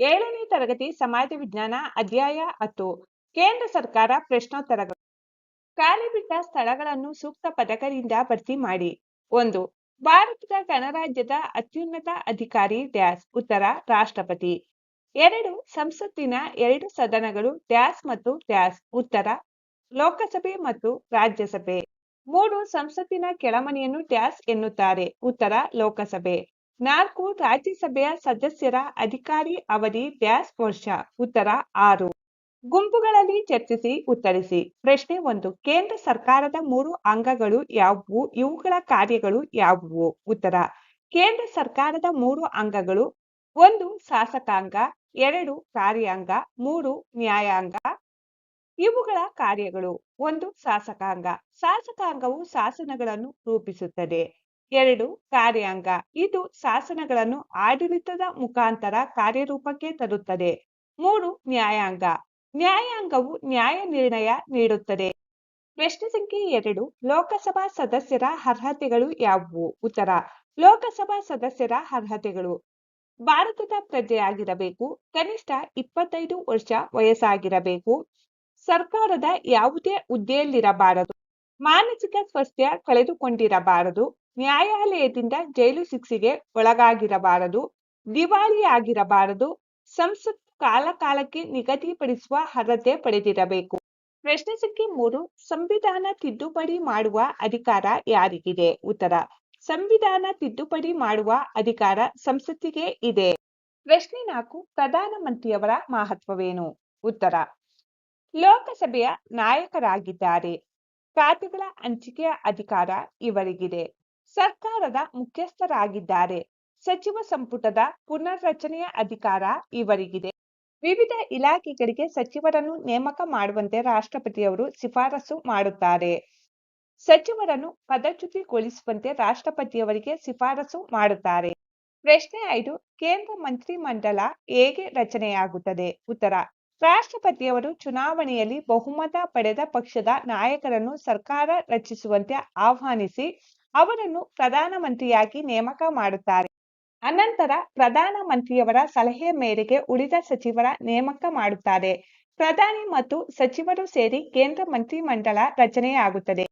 ಏಳನೇ ತರಗತಿ ಸಮಾಜ ವಿಜ್ಞಾನ ಅಧ್ಯಾಯ ಹತ್ತು. ಕೇಂದ್ರ ಸರ್ಕಾರ ಪ್ರಶ್ನೋತ್ತರಗಳು. ಖಾಲಿ ಬಿಟ್ಟ ಸ್ಥಳಗಳನ್ನು ಸೂಕ್ತ ಪದಕದಿಂದ ಭರ್ತಿ ಮಾಡಿ. ಒಂದು, ಭಾರತದ ಗಣರಾಜ್ಯದ ಅತ್ಯುನ್ನತ ಅಧಿಕಾರಿ ಡ್ಯಾಸ್, ಉತ್ತರ ರಾಷ್ಟ್ರಪತಿ. ಎರಡು, ಸಂಸತ್ತಿನ ಎರಡು ಸದನಗಳು ಡ್ಯಾಸ್ ಮತ್ತು ಡ್ಯಾಸ್, ಉತ್ತರ ಲೋಕಸಭೆ ಮತ್ತು ರಾಜ್ಯಸಭೆ. ಮೂರು, ಸಂಸತ್ತಿನ ಕೆಳಮನೆಯನ್ನು ಡ್ಯಾಸ್ ಎನ್ನುತ್ತಾರೆ, ಉತ್ತರ ಲೋಕಸಭೆ. ನಾಲ್ಕು ರಾಜ್ಯಸಭೆಯ ಸದಸ್ಯರ ಅಧಿಕಾರಿ ಅವಧಿ ಡ್ಯಾಸ್ ವರ್ಷ. ಉತ್ತರ ಆರು. ಗುಂಪುಗಳಲ್ಲಿ ಚರ್ಚಿಸಿ ಉತ್ತರಿಸಿ. ಪ್ರಶ್ನೆ ಒಂದು, ಕೇಂದ್ರ ಸರ್ಕಾರದ ಮೂರು ಅಂಗಗಳು ಯಾವುವು? ಇವುಗಳ ಕಾರ್ಯಗಳು ಯಾವುವು? ಉತ್ತರ, ಕೇಂದ್ರ ಸರ್ಕಾರದ ಮೂರು ಅಂಗಗಳು, ಒಂದು ಶಾಸಕಾಂಗ, ಎರಡು ಕಾರ್ಯಾಂಗ, ಮೂರು ನ್ಯಾಯಾಂಗ. ಇವುಗಳ ಕಾರ್ಯಗಳು, ಒಂದು ಶಾಸಕಾಂಗ. ಶಾಸಕಾಂಗವು ಶಾಸನಗಳನ್ನು ರೂಪಿಸುತ್ತದೆ. ಎರಡು ಕಾರ್ಯಾಂಗ. ಇದು ಶಾಸನಗಳನ್ನು ಆಡಳಿತದ ಮುಖಾಂತರ ಕಾರ್ಯರೂಪಕ್ಕೆ ತರುತ್ತದೆ. ಮೂರು ನ್ಯಾಯಾಂಗ. ನ್ಯಾಯಾಂಗವು ನ್ಯಾಯ ನಿರ್ಣಯ ನೀಡುತ್ತದೆ. ಪ್ರಶ್ನೆ ಸಂಖ್ಯೆ ಎರಡು, ಲೋಕಸಭಾ ಸದಸ್ಯರ ಅರ್ಹತೆಗಳು ಯಾವುವು? ಉತ್ತರ, ಲೋಕಸಭಾ ಸದಸ್ಯರ ಅರ್ಹತೆಗಳು. ಭಾರತದ ಪ್ರಜೆಯಾಗಿರಬೇಕು, ಕನಿಷ್ಠ ಇಪ್ಪತ್ತೈದು ವರ್ಷ ವಯಸ್ಸಾಗಿರಬೇಕು. ಸರ್ಕಾರದ ಯಾವುದೇ ಹುದ್ದೆಯಲ್ಲಿರಬಾರದು. ಮಾನಸಿಕ ಸ್ವಾಸ್ಥ್ಯ ಕಳೆದುಕೊಂಡಿರಬಾರದು. ನ್ಯಾಯಾಲಯದಿಂದ ಜೈಲು ಶಿಕ್ಷೆಗೆ ಒಳಗಾಗಿರಬಾರದು, ದಿವಾಳಿಯಾಗಿರಬಾರದು, ಸಂಸತ್ ಕಾಲಕಾಲಕ್ಕೆ ನಿಗದಿಪಡಿಸುವ ಅರ್ಹತೆ ಪಡೆದಿರಬೇಕು. ಪ್ರಶ್ನೆ ಸಂಖ್ಯೆ ಮೂರು, ಸಂವಿಧಾನ ತಿದ್ದುಪಡಿ ಮಾಡುವ ಅಧಿಕಾರ ಯಾರಿಗಿದೆ? ಉತ್ತರ, ಸಂವಿಧಾನ ತಿದ್ದುಪಡಿ ಮಾಡುವ ಅಧಿಕಾರ ಸಂಸತ್ತಿಗೆ ಇದೆ. ಪ್ರಶ್ನೆ ನಾಲ್ಕು, ಪ್ರಧಾನಮಂತ್ರಿಯವರ ಮಹತ್ವವೇನು? ಉತ್ತರ, ಲೋಕಸಭೆಯ ನಾಯಕರಾಗಿದ್ದಾರೆ. ಖಾತೆಗಳ ಹಂಚಿಕೆಯ ಅಧಿಕಾರ ಇವರಿಗಿದೆ. ಸರ್ಕಾರದ ಮುಖ್ಯಸ್ಥರಾಗಿದ್ದಾರೆ. ಸಚಿವ ಸಂಪುಟದ ಪುನರ್ರಚನೆಯ ಅಧಿಕಾರ ಇವರಿಗಿದೆ. ವಿವಿಧ ಇಲಾಖೆಗಳಿಗೆ ಸಚಿವರನ್ನು ನೇಮಕ ಮಾಡುವಂತೆ ರಾಷ್ಟ್ರಪತಿಯವರು ಶಿಫಾರಸು ಮಾಡುತ್ತಾರೆ. ಸಚಿವರನ್ನು ಪದಚ್ಯುತಿಗೊಳಿಸುವಂತೆ ರಾಷ್ಟ್ರಪತಿಯವರಿಗೆ ಶಿಫಾರಸು ಮಾಡುತ್ತಾರೆ. ಪ್ರಶ್ನೆ ಐದು, ಕೇಂದ್ರ ಮಂತ್ರಿಮಂಡಲ ಹೇಗೆ ರಚನೆಯಾಗುತ್ತದೆ? ಉತ್ತರ, ರಾಷ್ಟ್ರಪತಿಯವರು ಚುನಾವಣೆಯಲ್ಲಿ ಬಹುಮತ ಪಡೆದ ಪಕ್ಷದ ನಾಯಕರನ್ನು ಸರ್ಕಾರ ರಚಿಸುವಂತೆ ಆಹ್ವಾನಿಸಿ ಅವರನ್ನು ಪ್ರಧಾನಮಂತ್ರಿಯಾಗಿ ನೇಮಕ ಮಾಡುತ್ತಾರೆ. ಅನಂತರ ಪ್ರಧಾನ ಮಂತ್ರಿಯವರ ಸಲಹೆ ಮೇರೆಗೆ ಉಳಿದ ಸಚಿವರ ನೇಮಕ ಮಾಡುತ್ತಾರೆ. ಪ್ರಧಾನಿ ಮತ್ತು ಸಚಿವರು ಸೇರಿ ಕೇಂದ್ರ ಮಂತ್ರಿಮಂಡಲ ರಚನೆಯಾಗುತ್ತದೆ.